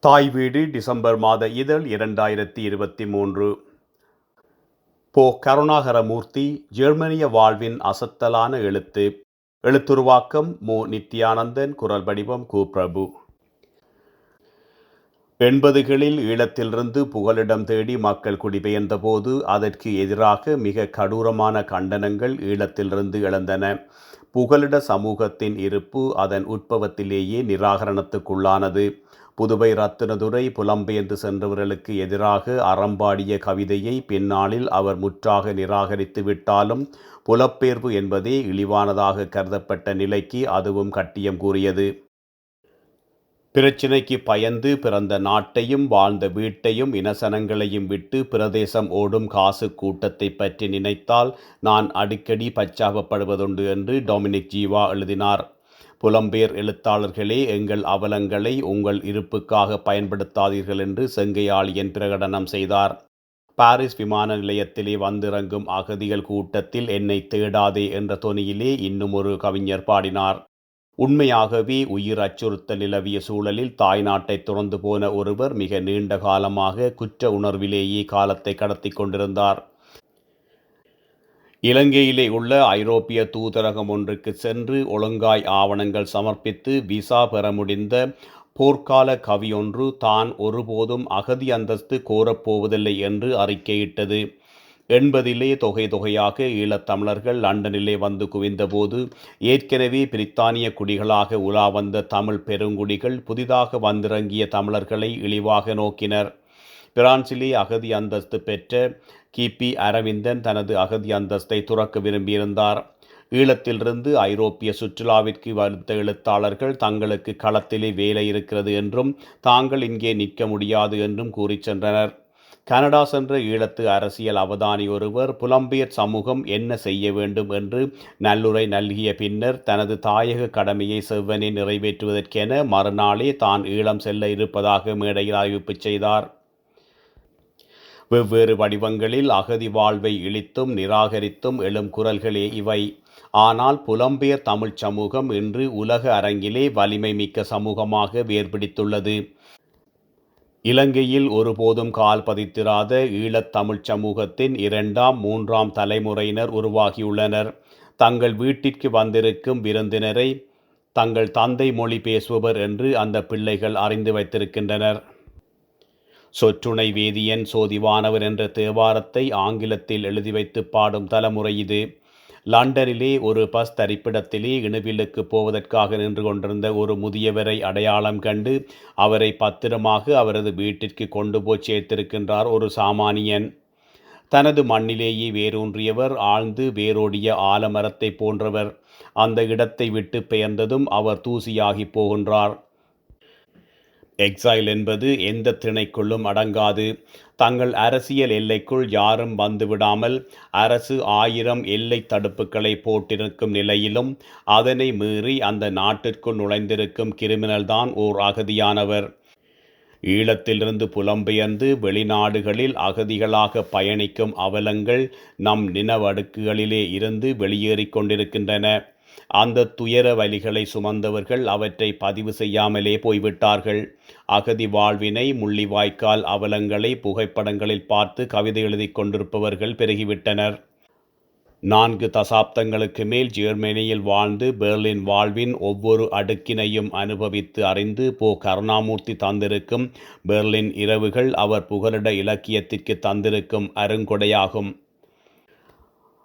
தாய் வீடு டிசம்பர் மாத இதழ் இரண்டாயிரத்தி இருபத்தி மூன்று. போ கருணாகரமூர்த்தி ஜெர்மனிய வாழ்வின் அசத்தலான எழுத்து. எழுத்துருவாக்கம் மு. நித்யானந்தன் குரல் வடிவம் கு. பிரபு. எண்பதுகளில் ஈழத்திலிருந்து புகலிடம் தேடி மக்கள் குடிபெயர்ந்தபோது அதற்கு எதிராக மிக கடூரமான கண்டனங்கள் ஈழத்திலிருந்து எழுந்தன. புகலிட சமூகத்தின் இருப்பு அதன் உட்பவத்திலேயே நிராகரணத்துக்குள்ளானது. புதுவை ரத்தினதுரை புலம்பெயர்ந்து சென்றவர்களுக்கு எதிராக அறம்பாடிய கவிதையை பின்னாளில் அவர் முற்றாக நிராகரித்து விட்டாலும் புலப்பெயர்வு என்பதே இழிவானதாக கருதப்பட்ட நிலைக்கு அதுவும் கட்டியம் கூறியது. பிரச்சினைக்கு பயந்து பிறந்த நாட்டையும் வாழ்ந்த வீட்டையும் இனசனங்களையும் விட்டு பிரதேசம் ஓடும் காசு கூட்டத்தை பற்றி நினைத்தால் நான் அடிக்கடி பச்சாபப்படுவதுண்டு என்று டொமினிக் ஜீவா எழுதினார். புலம்பெயர் எழுத்தாளர்களே எங்கள் அவலங்களை உங்கள் இருப்புக்காக பயன்படுத்தாதீர்கள் என்று செங்கையாளியன் பிரகடனம் செய்தார். பாரிஸ் விமான நிலையத்திலே வந்திறங்கும் அகதிகள் கூட்டத்தில் என்னை தேடாதே என்ற தொனியிலே இன்னும் ஒரு கவிஞர் பாடினார். உண்மையாகவே உயிர் அச்சுறுத்தல் நிலவிய சூழலில் தாய்நாட்டை துறந்து போன ஒருவர் மிக நீண்ட காலமாக குற்ற உணர்விலேயே காலத்தை கடத்தி கொண்டிருந்தார். இலங்கையிலே உள்ள ஐரோப்பிய தூதரகம் ஒன்றுக்கு சென்று ஒழுங்காய் ஆவணங்கள் சமர்ப்பித்து விசா பெற முடிந்த போர்க்கால கவியொன்று தான் ஒருபோதும் அகதி அந்தஸ்து கோரப்போவதில்லை என்று அறிக்கையிட்டது. எண்பதிலே தொகை தொகையாக ஈழத்தமிழர்கள் லண்டனிலே வந்து குவிந்தபோது ஏற்கனவே பிரித்தானிய குடிகளாக உலா வந்த தமிழ் பெருங்குடிகள் புதிதாக வந்திறங்கிய தமிழர்களை இழிவாக நோக்கினர். பிரான்சிலே அகதி அந்தஸ்து பெற்ற கிபி அரவிந்தன் தனது அகதி அந்தஸ்தை துறக்க விரும்பியிருந்தார். ஈழத்திலிருந்து ஐரோப்பிய சுற்றுலாவிற்கு வருத்த எழுத்தாளர்கள் தங்களுக்கு களத்திலே வேலை இருக்கிறது என்றும் தாங்கள் இங்கே நிற்க முடியாது என்றும் கூறி சென்றனர். கனடா சென்ற ஈழத்து அரசியல் அவதானி ஒருவர் புலம்பெயர் சமூகம் என்ன செய்ய வேண்டும் என்று நல்லுரை நல்கிய பின்னர் தனது தாயக கடமையை செவ்வனே நிறைவேற்றுவதற்கென மறுநாளே தான் ஈழம் செல்ல இருப்பதாக மேடையில் அறிவிப்பு செய்தார். வெவ்வேறு வடிவங்களில் அகதி வாழ்வை இழித்தும் நிராகரித்தும் எழும் குரல்களே இவை. ஆனால் புலம்பெயர் தமிழ்ச் சமூகம் இன்று உலக அரங்கிலே வலிமை மிக்க சமூகமாக வேர்பிடித்துள்ளது. இலங்கையில் ஒருபோதும் கால் பதித்திராத ஈழத்தமிழ்ச் சமூகத்தின் இரண்டாம் மூன்றாம் தலைமுறையினர் உருவாகியுள்ளனர். தங்கள் வீட்டிற்கு வந்திருக்கும் விருந்தினரை தங்கள் தந்தை மொழி பேசுபவர் என்று அந்த பிள்ளைகள் அறிந்து வைத்திருக்கின்றனர். சொற்றுணை வேதியன் சோதிவானவர் என்ற தேவாரத்தை ஆங்கிலத்தில் எழுதி வைத்து பாடும் தலைமுறை இது. லண்டனிலே ஒரு பஸ் தரிப்பிடத்திலே இணுவிலுக்கு போவதற்காக நின்று கொண்டிருந்த ஒரு முதியவரை அடையாளம் கண்டு அவரை பத்திரமாக அவரது வீட்டிற்கு கொண்டு போய் சேர்த்திருக்கின்றார் ஒரு சாமானியன். தனது மண்ணிலேயே வேரூன்றியவர் ஆழ்ந்து வேரோடிய ஆலமரத்தை போன்றவர். அந்த இடத்தை விட்டு பெயர்ந்ததும் அவர் தூசியாகி போகின்றார். எக்ஸைல் என்பது எந்த திணைக்குள்ளும் அடங்காது. தங்கள் அரசியல் எல்லைக்குள் யாரும் வந்துவிடாமல் அரசு ஆயிரம் எல்லை தடுப்புகளை போட்டிருக்கும் நிலையிலும் அதனை மீறி அந்த நாட்டிற்குள் நுழைந்திருக்கும் கிரிமினல் தான் ஓர் அகதியானவர். ஈழத்திலிருந்து புலம்பெயர்ந்து வெளிநாடுகளில் அகதிகளாக பயணிக்கும் அவலங்கள் நம் நினவடுக்குகளிலே இருந்து வெளியேறிக் கொண்டிருக்கின்றன. அந்த துயர வலிகளை சுமந்தவர்கள் அவற்றை பதிவு செய்யாமலே போய்விட்டார்கள். அகதி வாழ்வினை முள்ளிவாய்க்கால் அவலங்களை புகைப்படங்களில் பார்த்து கவிதை எழுதி கொண்டிருப்பவர்கள் பெருகிவிட்டனர். நான்கு தசாப்தங்களுக்கு மேல் ஜெர்மனியில் வாழ்ந்து பெர்லின் வாழ்வின் ஒவ்வொரு அடுக்கினையும் அனுபவித்து அறிந்து போ கருணாமூர்த்தி தந்திருக்கும் பெர்லின் இரவுகள் அவர் புகலிட இலக்கியத்திற்கு தந்திருக்கும் அருங்கொடையாகும்.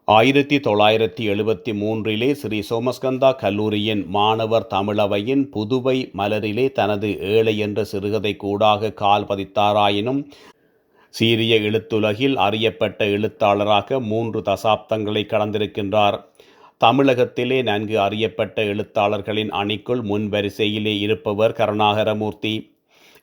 ஆயிரத்தி தொள்ளாயிரத்தி எழுபத்தி மூன்றிலே ஸ்ரீ சோமஸ்கந்தா கல்லூரியின் மாணவர் தமிழவையின் புதுவை மலரிலே தனது ஏழை என்ற சிறுகதை கூடாக கால் பதித்தாராயினும் சீரிய எழுத்துலகில் அறியப்பட்ட எழுத்தாளராக மூன்று தசாப்தங்களை கடந்திருக்கின்றார். தமிழகத்திலே நன்கு அறியப்பட்ட எழுத்தாளர்களின் அணிக்குள் முன்வரிசையிலே இருப்பவர் கருணாகரமூர்த்தி.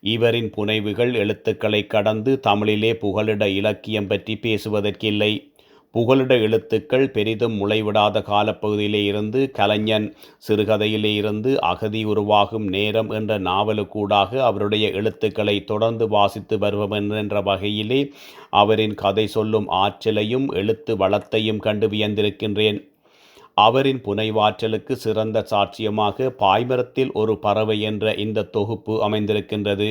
இவரின் புனைவுகள் எழுத்துக்களை கடந்து தமிழிலே புகலிட இலக்கியம் பற்றி பேசுவதற்கில்லை. புகலிட எழுத்துக்கள் பெரிதும் முளைவிடாத காலப்பகுதியிலே இருந்து கலைஞன் சிறுகதையிலே இருந்து அகதி உருவாகும் நேரம் என்ற நாவலுக்கூடாக அவருடைய எழுத்துக்களை தொடர்ந்து வாசித்து வருவோம் என்ற வகையிலே அவரின் கதை சொல்லும் ஆற்றலையும் எழுத்து வளத்தையும் கண்டு வியந்திருக்கின்றேன். அவரின் புனைவாற்றலுக்கு சிறந்த சாட்சியமாக பாய்மரத்தில் ஒரு பறவை என்ற இந்த தொகுப்பு அமைந்திருக்கின்றது.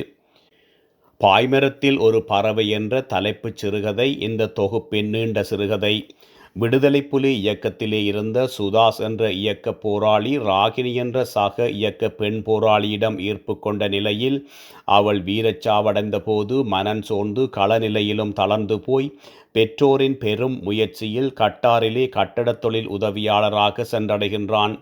பாய்மரத்தில் ஒரு பறவை என்ற தலைப்புச் சிறுகதை இந்த தொகுப்பின் நீண்ட சிறுகதை. விடுதலை புலி இயக்கத்திலே இருந்த சுதாஸ் என்ற இயக்க போராளி ராகினி என்ற சக இயக்க பெண் போராளியிடம் ஈர்ப்பு கொண்ட நிலையில் அவள் வீரச்சாவடைந்த போது மனம் சோர்ந்து களநிலையிலும் தளர்ந்து போய் பெற்றோரின் பெரும் முயற்சியில் கட்டாரிலே கட்டடத் தொழில் உதவியாளராக சென்றடைகின்றான்.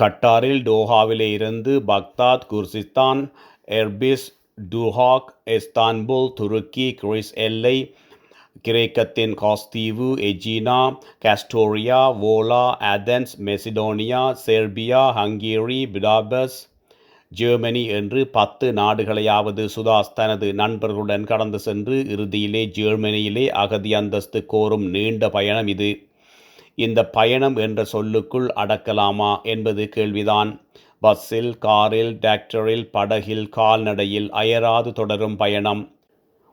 கட்டாரில் டோஹாவிலே இருந்து Baghdad Kurdistan Erbil Duhok Istanbul துருக்கி கிறிஸ் எல்லை கிரேக்கத்தின் காஸ்தீவு Aegina Kastoria வோலா Athens Macedonia Serbia Hungary Budapest Germany என்று பத்து நாடுகளையாவது சுதாஸ் தனது நண்பர்களுடன் கடந்து சென்று இறுதியிலே ஜெர்மனியிலே அகதி அந்தஸ்து கோரும் நீண்ட பயணம் இது. இந்த பயணம் என்ற சொல்லுக்குள் அடக்கலாமா என்பது கேள்விதான். பஸ்ஸில் காரில் டிராக்டரில் படகில் கால்நடையில் அயராது தொடரும் பயணம்.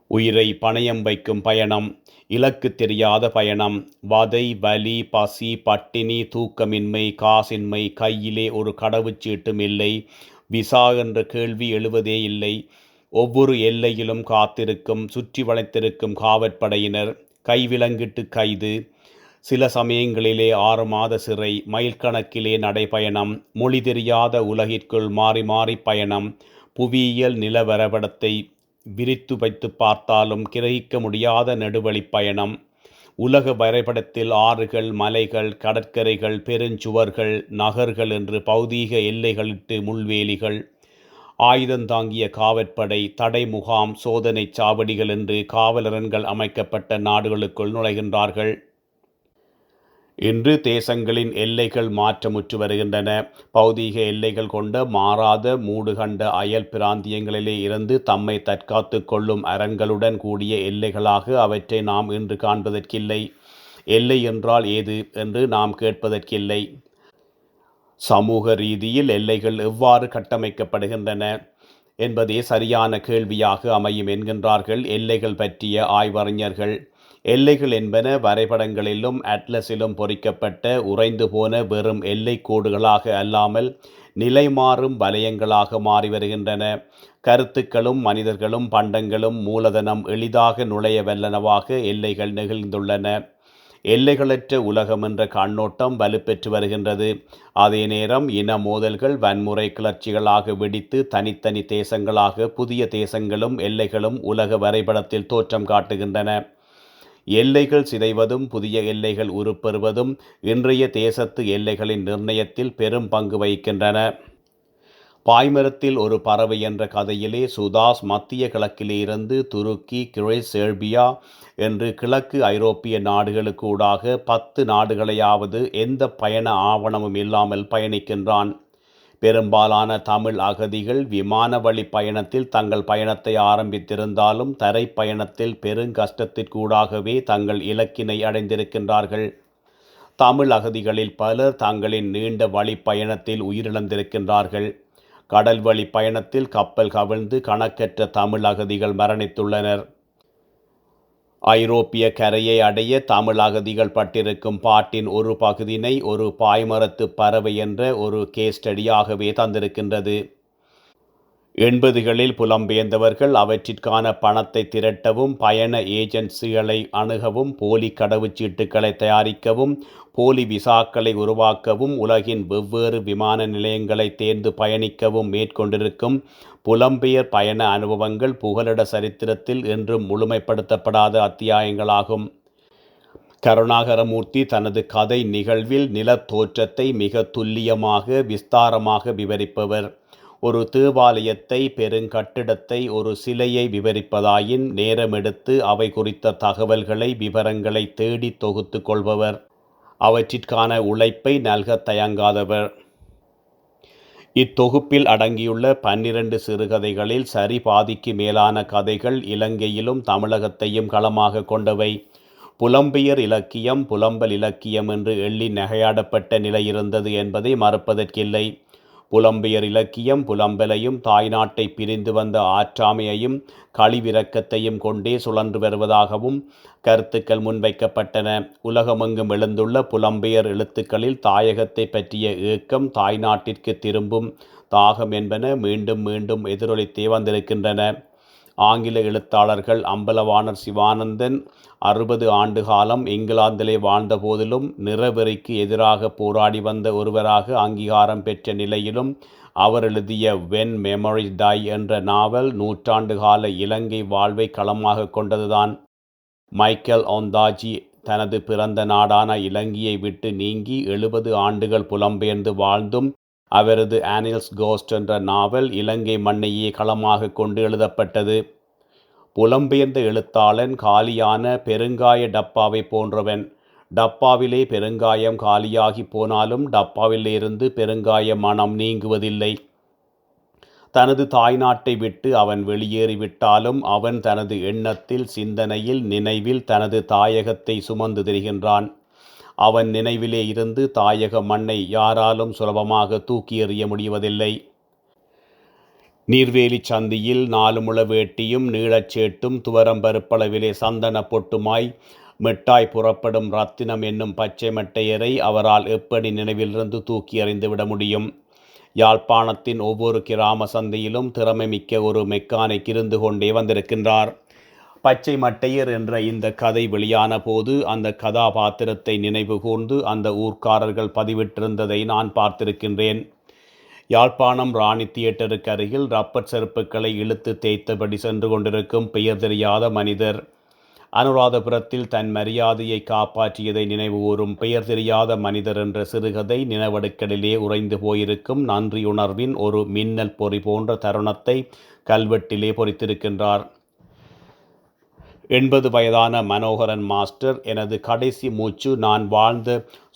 உயிரை பணயம் வைக்கும் பயணம். இலக்கு தெரியாத பயணம். வதை வலி பசி பட்டினி தூக்கமின்மை காசின்மை கையிலே ஒரு கடவுச்சீட்டும் இல்லை. விசா என்ற கேள்வி எழுவதே இல்லை. ஒவ்வொரு எல்லையிலும் காத்திருக்கும் சுற்றி வளைத்திருக்கும் காவற்படையினர் கைவிலங்கிட்டு கைது. சில சமயங்களிலே ஆறு மாத சிறை மைல்கணக்கிலே நடைபயணம் மொழி தெரியாத உலகிற்குள் மாறி மாறி பயணம் புவியியல் நிலவரபடத்தை விரித்து வைத்து பார்த்தாலும் கிரகிக்க முடியாத நெடுவழி பயணம் உலக வரைபடத்தில் ஆறுகள் மலைகள் கடற்கரைகள் பெருஞ்சுவர்கள் நகர்கள் என்று பௌதீக எல்லைகளிட்டு முள்வேலிகள் ஆயுதந்தாங்கிய காவற்படை தடை முகாம் சோதனை சாவடிகள் என்று காவலரன்கள் அமைக்கப்பட்ட நாடுகளுக்குள் நுழைகின்றார்கள். இன்று தேசங்களின் எல்லைகள் மாற்றமுற்று வருகின்றன. பௌதீக எல்லைகள் கொண்ட மாறாத மூடுகண்ட அயல் பிராந்தியங்களிலே இருந்து தம்மை தற்காத்து கொள்ளும் அரண்களுடன் கூடிய எல்லைகளாக அவற்றை நாம் இன்று காண்பதற்கில்லை. எல்லை என்றால் ஏது என்று நாம் கேட்பதற்கில்லை. சமூக ரீதியில் எல்லைகள் எவ்வாறு கட்டமைக்கப்படுகின்றன என்பதே சரியான கேள்வியாக அமையும் என்கின்றார்கள் எல்லைகள் பற்றிய ஆய்வறிஞர்கள். எல்லைகள் என்பன வரைபடங்களிலும் அட்லஸிலும் பொறிக்கப்பட்ட உறைந்து போன வெறும் எல்லை கோடுகளாக அல்லாமல் நிலைமாறும் வலயங்களாக மாறி வருகின்றன. கருத்துக்களும் மனிதர்களும் பண்டங்களும் மூலதனம் எளிதாக நுழைய வல்லனவாக எல்லைகள் நிகழ்ந்துள்ளன. எல்லைகளற்ற உலகம் என்ற கண்ணோட்டம் வலுப்பெற்று வருகின்றது. அதே நேரம் இன மோதல்கள் வன்முறை கிளர்ச்சிகளாக வெடித்து தனித்தனி தேசங்களாக புதிய தேசங்களும் எல்லைகளும் உலக வரைபடத்தில் தோற்றம் காட்டுகின்றன. எல்லைகள் சிதைவதும் புதிய எல்லைகள் உருப்பெறுவதும் இன்றைய தேசத்து எல்லைகளின் நிர்ணயத்தில் பெரும் பங்கு வகிக்கின்றன. பாய்மரத்தில் ஒரு பறவை என்ற கதையிலே சுதாஸ் மத்திய கிழக்கிலே இருந்து துருக்கி கிரேஸ் என்று கிழக்கு ஐரோப்பிய நாடுகளுக்கு ஊடாக பத்து நாடுகளையாவது எந்த பயண ஆவணமும் இல்லாமல் பயணிக்கின்றான். பெரும்பாலான தமிழ் அகதிகள் விமான வழி பயணத்தில் தங்கள் பயணத்தை ஆரம்பித்திருந்தாலும் தரை பயணத்தில் பெருங்கஷ்டத்திற்கூடாகவே தங்கள் இலக்கினை அடைந்திருக்கின்றார்கள். தமிழ் அகதிகளில் பலர் தங்களின் நீண்ட வழி பயணத்தில் உயிரிழந்திருக்கின்றார்கள். கடல் வழி பயணத்தில் கப்பல் கவிழ்ந்து கணக்கற்ற தமிழ் அகதிகள் மரணித்துள்ளனர். ஐரோப்பிய கரையை அடைய தமிழ் அகதிகள் பட்டிருக்கும் பாட்டின் ஒரு பகுதியினை ஒரு பாய்மரத்து பறவை என்ற ஒரு கேஸ் ஸ்டடியாகவே தந்திருக்கின்றது. எண்பதுகளில் புலம்பெயர்ந்தவர்கள் அவற்றிற்கான பணத்தை திரட்டவும் பயண ஏஜென்சிகளை அணுகவும் போலி கடவுச்சீட்டுகளை தயாரிக்கவும் போலி விசாக்களை உருவாக்கவும் உலகின் வெவ்வேறு விமான நிலையங்களை தேர்ந்து பயணிக்கவும் மேற்கொண்டிருக்கும் புலம்பெயர் பயண அனுபவங்கள் புகலிட சரித்திரத்தில் என்றும் முழுமைப்படுத்தப்படாத அத்தியாயங்களாகும். கருணாகரமூர்த்தி தனது கதை நிகழ்வில் நிலத்தோற்றத்தை மிக துல்லியமாக விஸ்தாரமாக விவரிப்பவர். ஒரு தேவாலயத்தை பெருங்கட்டிடத்தை ஒரு சிலையை விவரிப்பதாயின் நேரமெடுத்து அவை குறித்த தகவல்களை விவரங்களை தேடி தொகுத்து கொள்பவர். அவற்றிற்கான உழைப்பை நல்க தயங்காதவர். இத்தொகுப்பில் அடங்கியுள்ள பன்னிரண்டு சிறுகதைகளில் சரி பாதிக்கு மேலான கதைகள் இலங்கையிலும் தமிழகத்தையும் களமாக கொண்டவை. புலம்பெயர் இலக்கியம் புலம்பல் இலக்கியம் என்று எள்ளி நகையாடப்பட்ட நிலை இருந்தது என்பதை மறுப்பதற்கில்லை. புலம்பெயர் இலக்கியம் புலம்பலையும் தாய்நாட்டை பிரிந்து வந்த ஆற்றாமையையும் கழிவிறக்கத்தையும் கொண்டே சுழன்று வருவதாகவும் கருத்துக்கள் முன்வைக்கப்பட்டன. உலகமெங்கும் எழுந்துள்ள புலம்பெயர் எழுத்துக்களில் தாயகத்தை பற்றிய ஏக்கம் தாய்நாட்டிற்கு திரும்பும் தாகம் என்பன மீண்டும் மீண்டும் எதிரொலித்தே வந்திருக்கின்றன ஆங்கில எழுத்தாளர்கள் அம்பலவாணர் சிவானந்தன் அறுபது ஆண்டு காலம் இங்கிலாந்திலே வாழ்ந்த போதிலும் நிறவெறிக்கு எதிராக போராடி வந்த ஒருவராக அங்கீகாரம் பெற்ற நிலையிலும் அவர் எழுதிய வென் மெமரி டை என்ற நாவல் நூற்றாண்டு கால இலங்கை வாழ்வை களமாக கொண்டதுதான். மைக்கேல் ஒந்தாஜி தனது பிறந்த நாடான இலங்கையை விட்டு நீங்கி எழுபது ஆண்டுகள் புலம்பெயர்ந்து வாழ்ந்தும் அவரது ஆனில்ஸ் கோஸ்ட் என்ற நாவல் இலங்கை மண்ணையே களமாக கொண்டு எழுதப்பட்டது. புலம்பெயர்ந்த எழுத்தாளன் காலியான பெருங்காய டப்பாவை போன்றவன். டப்பாவிலே பெருங்காயம் காலியாகி போனாலும் டப்பாவிலிருந்து பெருங்காய மனம் நீங்குவதில்லை. தனது தாய்நாட்டை விட்டு அவன் வெளியேறிவிட்டாலும் அவன் தனது எண்ணத்தில் சிந்தனையில் நினைவில் தனது தாயகத்தை சுமந்து திரிகின்றான். அவன் நினைவிலே இருந்து தாயக மண்ணை யாராலும் சுலபமாக தூக்கி எறிய முடிவதில்லை. நீர்வேலி சந்தியில் நாலுமுள வேட்டியும் நீளச்சேட்டும் துவரம் பருப்பளவிலே சந்தன பொட்டுமாய் மிட்டாய் புறப்படும் ரத்தினம் என்னும் பச்சை மட்டையரை அவரால் எப்படி நினைவிலிருந்து தூக்கி அறிந்து விட முடியும்? யாழ்ப்பாணத்தின் ஒவ்வொரு கிராம சந்தையிலும் திறமை மிக்க ஒரு மெக்கானிக் இருந்து கொண்டே வந்திருக்கின்றார். பச்சை மட்டையர் என்ற இந்த கதை வெளியான போது அந்த கதாபாத்திரத்தை நினைவு கூர்ந்து அந்த ஊர்க்காரர்கள் பதிவிட்டிருந்ததை நான் பார்த்திருக்கின்றேன். யாழ்ப்பாணம் ராணி தியேட்டருக்கு அருகில் ரப்பர் செருப்புக்களை இழுத்து தேய்த்தபடி சென்று கொண்டிருக்கும் பெயர் தெரியாத மனிதர். அனுராதபுரத்தில் தன் மரியாதையை காப்பாற்றியதை நினைவுகூரும் பெயர் தெரியாத மனிதர் என்ற சிறுகதை நினைவடுக்கலிலே உறைந்து போயிருக்கும் நன்றியுணர்வின் ஒரு மின்னல் பொறி போன்ற தருணத்தை கல்வெட்டிலே பொறித்திருக்கின்றார். எண்பது வயதான மனோகரன் மாஸ்டர் எனது கடைசி மூச்சு நான் வாழ்ந்த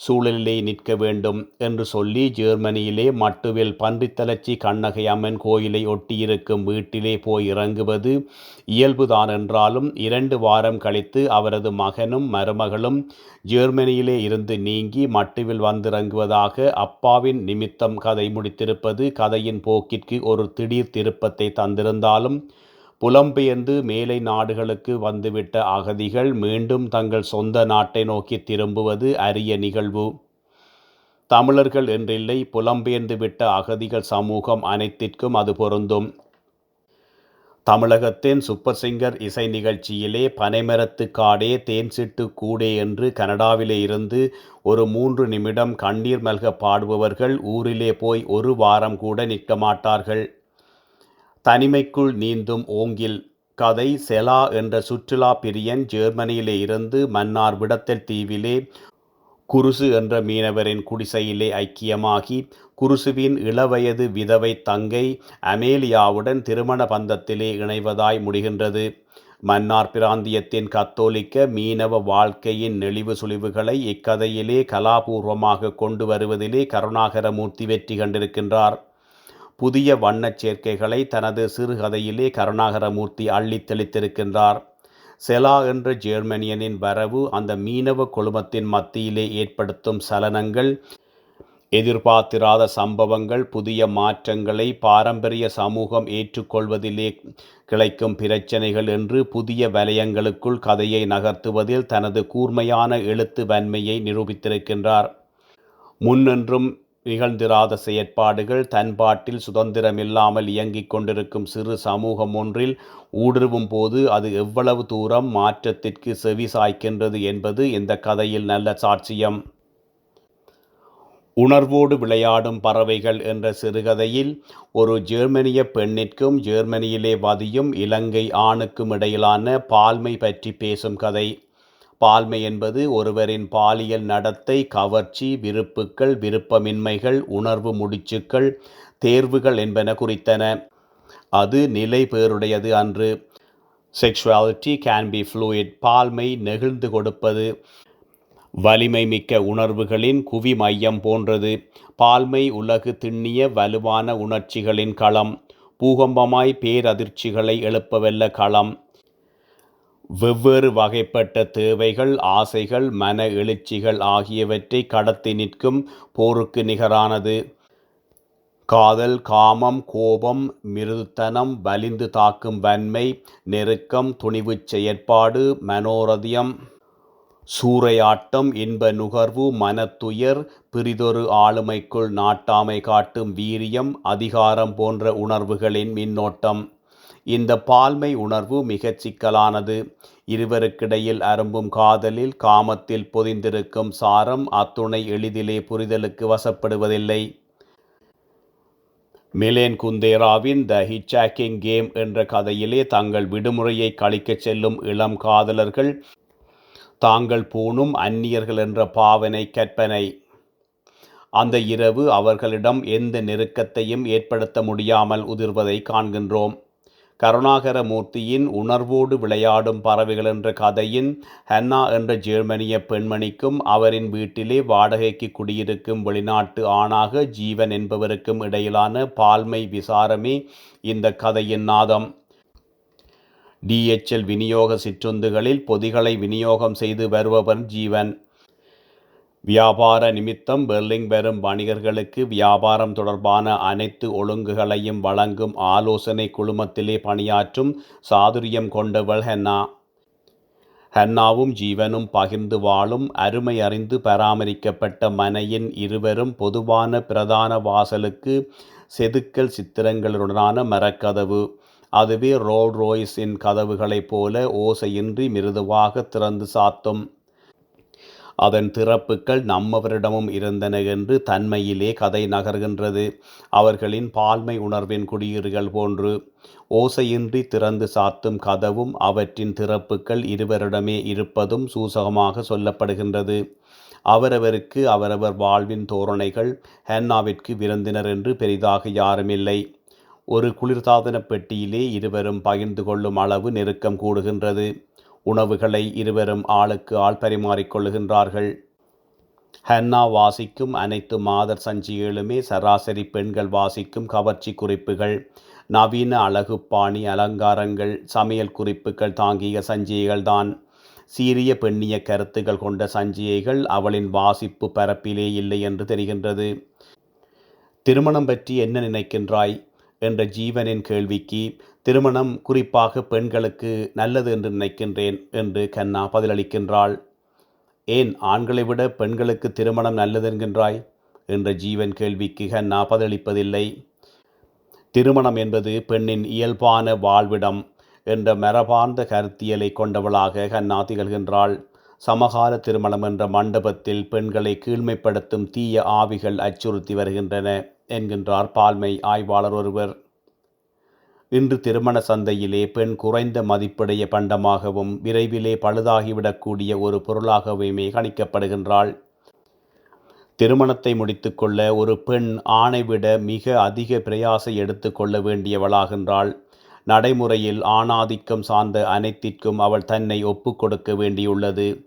சூழலிலே நிற்க வேண்டும் என்று சொல்லி ஜெர்மனியிலே மட்டுவில் பன்றித்தலச்சி கண்ணகை அம்மன் கோயிலை ஒட்டியிருக்கும் வீட்டிலே போய் இறங்குவது இயல்புதான் என்றாலும் இரண்டு வாரம் கழித்து அவரது மகனும் மருமகளும் ஜெர்மனியிலே இருந்து நீங்கி மட்டுவில் வந்திறங்குவதாக அப்பாவின் நிமித்தம் கதை முடித்திருப்பது கதையின் போக்கிற்கு ஒரு திடீர் திருப்பத்தை தந்திருந்தாலும் புலம்பெயர்ந்து மேலை நாடுகளுக்கு வந்துவிட்ட அகதிகள் மீண்டும் தங்கள் சொந்த நாட்டை நோக்கி திரும்புவது அரிய நிகழ்வு. தமிழர்கள் என்றில்லை புலம்பெயர்ந்து விட்ட அகதிகள் சமூகம் அனைத்திற்கும் அது பொருந்தும். தமிழகத்தின் சூப்பர் சிங்கர் இசை நிகழ்ச்சியிலே பனைமரத்து காடே தேன் சிட்டு கூடே என்று கனடாவிலே இருந்து ஒரு மூன்று நிமிடம் கண்ணீர் மல்க பாடுபவர்கள் ஊரிலே போய் ஒரு வாரம் கூட நிற்க மாட்டார்கள். தனிமைக்குள் நீந்தும் ஓங்கில் கதை செலா என்ற சுற்றுலா பிரியன் ஜெர்மனியிலே இருந்து மன்னார் விடத்தல் தீவிலே குருசு என்ற மீனவரின் குடிசையிலே ஐக்கியமாகி குருசுவின் இளவயது விதவை தங்கை அமேலியாவுடன் திருமண பந்தத்திலே இணைவதாய் முடிகின்றது. மன்னார் பிராந்தியத்தின் கத்தோலிக்க மீனவ வாழ்க்கையின் நெளிவு சுழிவுகளை இக்கதையிலே கலாபூர்வமாக கொண்டு வருவதிலே கருணாகரமூர்த்தி வெற்றி கண்டிருக்கின்றார். புதிய வண்ணச் சேர்க்கைகளை தனது சிறுகதையிலே கருணாகரமூர்த்தி அள்ளித் தெளித்திருக்கின்றார். செலா என்ற ஜெர்மனியனின் வரவு அந்த மீனவ குழுமத்தின் மத்தியிலே ஏற்படுத்தும் சலனங்கள் எதிர்பார்த்திராத சம்பவங்கள் புதிய மாற்றங்களை பாரம்பரிய சமூகம் ஏற்றுக்கொள்வதிலே கிளைக்கும் பிரச்சனைகள் என்று புதிய வலயங்களுக்குள் கதையை நகர்த்துவதில் தனது கூர்மையான எழுத்து வன்மையை நிரூபித்திருக்கின்றார். முன்னென்றும் நிகழ்ந்திராத செயற்பாடுகள் தன்பாட்டில் சுதந்திரமில்லாமல் இயங்கிக் கொண்டிருக்கும் சிறு சமூகம் ஒன்றில் ஊடுருவும் போது அது எவ்வளவு தூரம் மாற்றத்திற்கு செவி சாய்க்கின்றது என்பது இந்த கதையில் நல்ல சாட்சியம். உணர்வோடு விளையாடும் பறவைகள் என்ற சிறுகதையில் ஒரு ஜெர்மனிய பெண்ணிற்கும் ஜெர்மனியிலே வதியும் இலங்கை ஆணுக்கும் இடையிலான பால்மை பற்றி பேசும் கதை. பால்மை என்பது ஒருவரின் பாலியல் நடத்தை கவர்ச்சி விருப்புக்கள் விருப்பமின்மைகள் உணர்வு முடிச்சுக்கள் தேர்வுகள் என்பன குறித்தன. அது நிலை பேருடையது அன்று. செக்ஷுவாலிட்டி கேன் பி ஃப்ளூயிட் பால்மை நெகிழ்ந்து கொடுப்பது. வலிமை மிக்க உணர்வுகளின் குவி மையம் போன்றது. பால்மை உலகு திண்ணிய வலுவான உணர்ச்சிகளின் களம். பூகம்பமாய் பேரதிர்ச்சிகளை எழுப்பவல்ல களம். வெவ்வேறு வகைப்பட்ட தேவைகள் ஆசைகள் மன எழுச்சிகள் ஆகியவற்றை கடத்தி நிற்கும் போருக்கு நிகரானது. காதல் காமம் கோபம் மிருதுத்தனம் வலிந்து தாக்கும் வன்மை நெருக்கம் துணிவுச் செயற்பாடு மனோரதியம். சூறையாட்டம் இன்ப நுகர்வு மனத்துயர் பிரிதொரு ஆளுமைக்குள் நாட்டாமை காட்டும் வீரியம் அதிகாரம் போன்ற உணர்வுகளின் மின்னோட்டம். இந்த பால்மை உணர்வு மிகச் சிக்கலானது. இருவருக்கிடையில் அரும்பும் காதலில் காமத்தில் பொதிந்திருக்கும் சாரம் அத்துணை எளிதிலே புரிதலுக்கு வசப்படுவதில்லை. மிலேன் குந்தேராவின் த ஹிச்சாக்கிங் கேம் என்ற கதையிலே தங்கள் விடுமுறையை கழிக்கச் செல்லும் இளம் காதலர்கள் தாங்கள் பூணும் அந்நியர்கள் என்ற பாவனை கற்பனை. அந்த இரவு அவர்களிடம் எந்த நெருக்கத்தையும் ஏற்படுத்த முடியாமல் உதிர்வதை காண்கின்றோம். கருணாகர மூர்த்தியின் உணர்வோடு விளையாடும் பறவைகள் என்ற கதையின் ஹன்னா என்ற ஜெர்மனிய பெண்மணிக்கும் அவரின் வீட்டிலே வாடகைக்கு குடியிருக்கும் வெளிநாட்டு ஆணாக ஜீவன் என்பவருக்கும் இடையிலான பால்மை விசாரமே இந்த கதையின் நாதம். டிஎச்எல் விநியோக சிற்றுந்துகளில் பொதிகளை விநியோகம் செய்து வருபவர் ஜீவன். வியாபார நிமித்தம் பெர்லிங் வரும் வணிகர்களுக்கு வியாபாரம் தொடர்பான அனைத்து ஒழுங்குகளையும் வழங்கும் ஆலோசனை குழுமத்திலே பணியாற்றும் சாதுரியம் கொண்டவள் ஹென்னா. ஹன்னாவும் ஜீவனும் பகிர்ந்து வாழும் அருமை அறிந்து பராமரிக்கப்பட்ட மனையின் இருவரும் பொதுவான பிரதான வாசலுக்கு செதுக்கல் சித்திரங்களுடனான மரக்கதவு. அதுவே ரோல் ரோய்ஸின் கதவுகளைப் போல ஓசையின்றி மிருதுவாக திறந்து சாத்தும். அதன் திறப்புக்கள் நம்மவரிடமும் இருந்தன என்று தன்மையிலே கதை நகர்கின்றது. அவர்களின் பால்மை உணர்வின் குடியிருகள் போன்று ஓசையின்றி திறந்து சாத்தும் கதவும் அவற்றின் திறப்புக்கள் இருவரிடமே இருப்பதும் சூசகமாக சொல்லப்படுகின்றது. அவரவருக்கு அவரவர் வாழ்வின் தோரணைகள் ஹென்னாவிற்கு விருந்தினர் என்று பெரிதாக யாருமில்லை. ஒரு குளிர்சாதன பெட்டியிலே இருவரும் பகிர்ந்து கொள்ளும் அளவு நெருக்கம் கூடுகின்றது. உணவுகளை இருவரும் ஆளுக்கு ஆள் பரிமாறிக்கொள்கின்றார்கள் ஹன்னா வாசிக்கும் அனைத்து மாதர் சஞ்சிகளுமே சராசரி பெண்கள் வாசிக்கும் கவர்ச்சி குறிப்புகள் நவீன அழகு பாணி அலங்காரங்கள் சமையல் குறிப்புகள் தாங்கிய சஞ்சிகைகள் தான் சீரிய பெண்ணிய கருத்துகள் கொண்ட சஞ்சிகைகள் அவளின் வாசிப்பு பரப்பிலே இல்லை என்று தெரிகின்றது. திருமணம் பற்றி என்ன நினைக்கின்றாய்? என்ற ஜீவனின் கேள்விக்கு திருமணம் குறிப்பாக பெண்களுக்கு நல்லது என்று நினைக்கின்றேன் என்று கண்ணா பதிலளிக்கின்றாள். ஏன் ஆண்களை விட பெண்களுக்கு திருமணம் நல்லது என்கின்றாய்? என்ற ஜீவன் கேள்விக்கு கண்ணா பதிலளிப்பதில்லை. திருமணம் என்பது பெண்ணின் இயல்பான வாழ்விடம் என்ற மரபார்ந்த கருத்தியலை கொண்டவளாக கண்ணா திகழ்கின்றாள். சமகால திருமணம் என்ற மண்டபத்தில் பெண்களை கீழ்மைப்படுத்தும் தீய ஆவிகள் அச்சுறுத்தி வருகின்றன. என்கின்றார் பால்மை ஆய்வாளர் ஒருவர். இன்று திருமண சந்தையிலே பெண் குறைந்த மதிப்புடைய பண்டமாகவும் விரைவிலே பழுதாகிவிடக்கூடிய ஒரு பொருளாகவுமே கணிக்கப்படுகின்றாள். திருமணத்தை முடித்துக்கொள்ள ஒரு பெண் ஆணை விட மிக அதிக பிரயாசை எடுத்துக்கொள்ள வேண்டியவளாகின்றாள். நடைமுறையில் ஆணாதிக்கம் சார்ந்த அனைத்திற்கும் அவள் தன்னை ஒப்புக்கொடுக்க வேண்டியுள்ளது.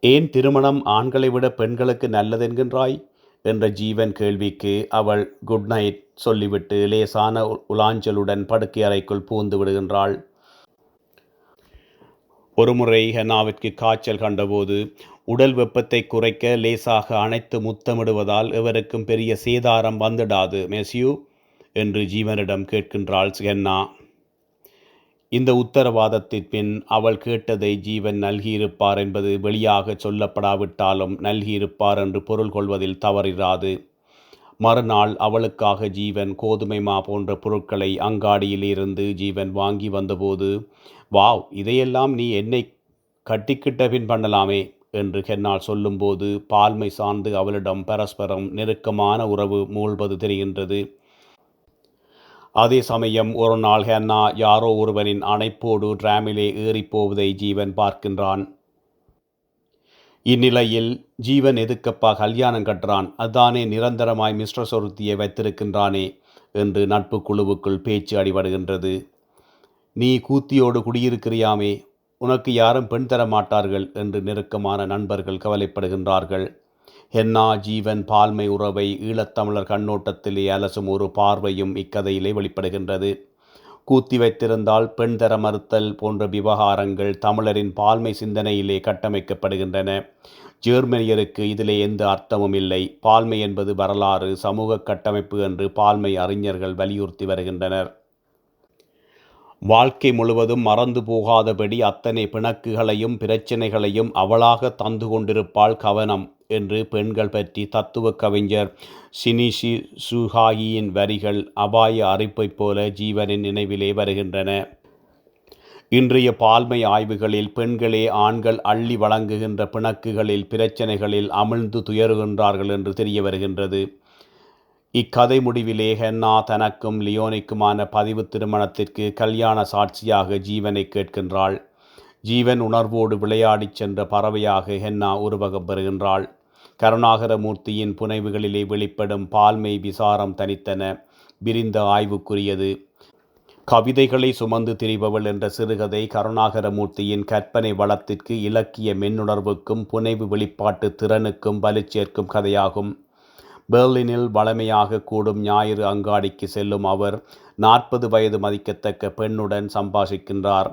ஏன் திருமணம் ஆண்களை விட பெண்களுக்கு நல்லதென்கின்றாய்? என்ற ஜீவன் கேள்விக்கு அவள் குட் நைட் சொல்லிவிட்டு லேசான உலாஞ்சலுடன் படுக்கை அறைக்குள் பூந்து விடுகின்றாள். ஒருமுறை ஹெனாவிற்கு காய்ச்சல் கண்டபோது உடல் வெப்பத்தை குறைக்க லேசாக அணைத்து முத்தமிடுவதால் எவருக்கும் பெரிய சேதாரம் வந்துடாது மெஸ்யூ என்று ஜீவனிடம் கேட்கின்றாள் ஹென்னா. இந்த உத்தரவாதத்தின் பின் அவள் கேட்டதை ஜீவன் நல்கியிருப்பார் என்பது வெளியாக சொல்லப்படாவிட்டாலும் நல்கியிருப்பார் என்று பொருள் கொள்வதில் தவறிராது. மறுநாள் அவளுக்காக ஜீவன் கோதுமை மா போன்ற பொருட்களை அங்காடியிலிருந்து ஜீவன் வாங்கி வந்தபோது வாவ் இதையெல்லாம் நீ என்னை கட்டிக்கிட்ட பின் பண்ணலாமே என்று கென்னால் சொல்லும்போது பால்மை சார்ந்து அவளிடம் பரஸ்பரம் நெருக்கமான உறவு மூழ்வது தெரிகின்றது. அதே சமயம் ஒரு நாள் ஹென்னா யாரோ ஒருவனின் அணைப்போடு டிராமிலே ஏறிப்போவதை ஜீவன் பார்க்கின்றான். இந்நிலையில் ஜீவன் எதுக்கப்பா கல்யாணம் கட்டுறான்? அதானே நிரந்தரமாய் மிஸ்டர் சொருத்தியை வைத்திருக்கின்றானே என்று நட்பு குழுவுக்குள் பேச்சு அடிபடுகின்றது. நீ கூத்தியோடு குடியிருக்கிறியாமே? உனக்கு யாரும் பெண் தர மாட்டார்கள் என்று நெருக்கமான நண்பர்கள் கவலைப்படுகின்றார்கள். ஹென்னா ஜீவன் பால்மை உறவை ஈழத்தமிழர் கண்ணோட்டத்திலே அலசும் ஒரு பார்வையும் இக்கதையிலே வெளிப்படுகின்றது. கூத்தி வைத்திருந்தால் பெண் தர மறுத்தல் போன்ற விவகாரங்கள் தமிழரின் பால்மை சிந்தனையிலே கட்டமைக்கப்படுகின்றன. ஜேர்மனியருக்கு இதிலே எந்த அர்த்தமும் இல்லை. பால்மை என்பது வரலாறு சமூக கட்டமைப்பு என்று பால்மை அறிஞர்கள் வலியுறுத்தி வருகின்றனர். வாழ்க்கை முழுவதும் மறந்து போகாதபடி அத்தனை பிணக்குகளையும் பிரச்சனைகளையும் அவளாக தந்து கொண்டிருப்பாள் கவனம். என்று பெண்கள் பற்றி தத்துவ கவிஞர் சினிஷி சுஹாயியின் வரிகள் அபாய அறிப்பைப் போல ஜீவனின் நினைவிலே வருகின்றன. இன்றைய பால்மை ஆய்வுகளில் பெண்களே ஆண்கள் அள்ளி வழங்குகின்ற பிணக்குகளில் பிரச்சனைகளில் அமிழ்ந்து துயருகின்றார்கள் என்று தெரிய வருகின்றது. இக்கதை முடிவிலே ஹென்னா தனக்கும் லியோனிக்குமான பதிவு திருமணத்திற்கு கல்யாண சாட்சியாக ஜீவனை கேட்கின்றாள். ஜீவன் உணர்வோடு விளையாடிச் சென்ற பறவையாக ஹென்னா உருவகம் பெறுகின்றாள். கருணாகரமூர்த்தியின் புனைவுகளிலே வெளிப்படும் பால்மை விசாரம் தனித்தன விரிந்த ஆய்வுக்குரியது. கவிதைகளை சுமந்து திரிபவள் என்ற சிறுகதை கருணாகரமூர்த்தியின் கற்பனை வளத்திற்கு இலக்கிய மென்னுணர்வுக்கும் புனைவு வெளிப்பாட்டு திறனுக்கும் வலுச்சேர்க்கும் கதையாகும். பெர்லினில் வளமையாக கூடும் ஞாயிறு அங்காடிக்கு செல்லும் அவர் நாற்பது வயது மதிக்கத்தக்க பெண்ணுடன் சம்பாஷிக்கின்றார்.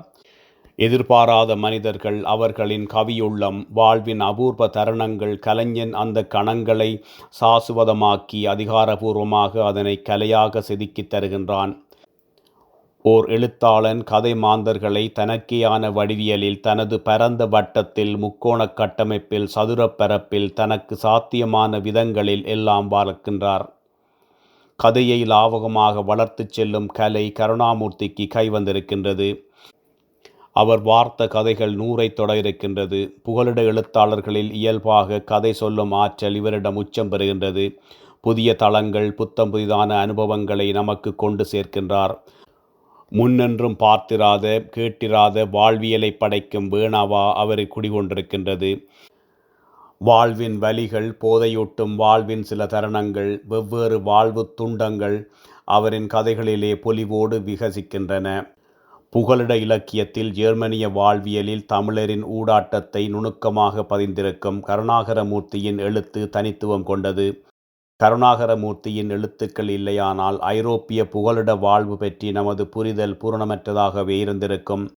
எதிர்பாராத மனிதர்கள் அவர்களின் கவியுள்ளம் வாழ்வின் அபூர்வ தருணங்கள் கலைஞன் அந்த கணங்களை சாசுவதமாக்கி அதிகாரபூர்வமாக அதனை கலையாக செதுக்கித் தருகின்றான். ஓர் எழுத்தாளன் கதை மாந்தர்களை தனக்கேயான வடிவியலில் தனது பரந்த வட்டத்தில் முக்கோணக் கட்டமைப்பில் சதுரப் பரப்பில் தனக்கு சாத்தியமான விதங்களில் எல்லாம் வளர்க்கின்றார். கதையை லாவகமாக வளர்த்துச் செல்லும் கலை கருணாமூர்த்திக்கு கைவந்திருக்கின்றது அவர் வார்த்த கதைகள் நூறை தொட இருக்கின்றது. புகலிட எழுத்தாளர்களில் இயல்பாக கதை சொல்லும் ஆற்றல் இவரிடம் உச்சம் பெறுகின்றது. புதிய தளங்கள் புத்தம் புதிதான அனுபவங்களை நமக்கு கொண்டு சேர்க்கின்றார். முன்னென்றும் பார்த்திராத கேட்டிராத வாழ்வியலை படைக்கும் வேணாவா அவரை குடிகொண்டிருக்கின்றது. வாழ்வின் வலிகள் போதையூட்டும் வாழ்வின் சில தருணங்கள் வெவ்வேறு வாழ்வு துண்டங்கள் அவரின் கதைகளிலே பொலிவோடு விகசிக்கின்றன. புகலிட இலக்கியத்தில் ஜெர்மனிய வாழ்வியலில் தமிழரின் ஊடாட்டத்தை நுணுக்கமாக பதிந்திருக்கும் கருணாகரமூர்த்தியின் எழுத்து தனித்துவம் கொண்டது. கருணாகரமூர்த்தியின் எழுத்துக்கள் இல்லையானால் ஐரோப்பிய புகலிட வாழ்வு பற்றி நமது புரிதல் பூரணமற்றதாகவே இருந்திருக்கும்.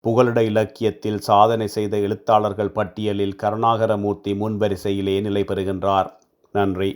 புகலிட இலக்கியத்தில் சாதனை செய்த எழுத்தாளர்கள் பட்டியலில் கருணாகரமூர்த்தி முன்வரிசையிலே நிலை பெறுகின்றார் நன்றி.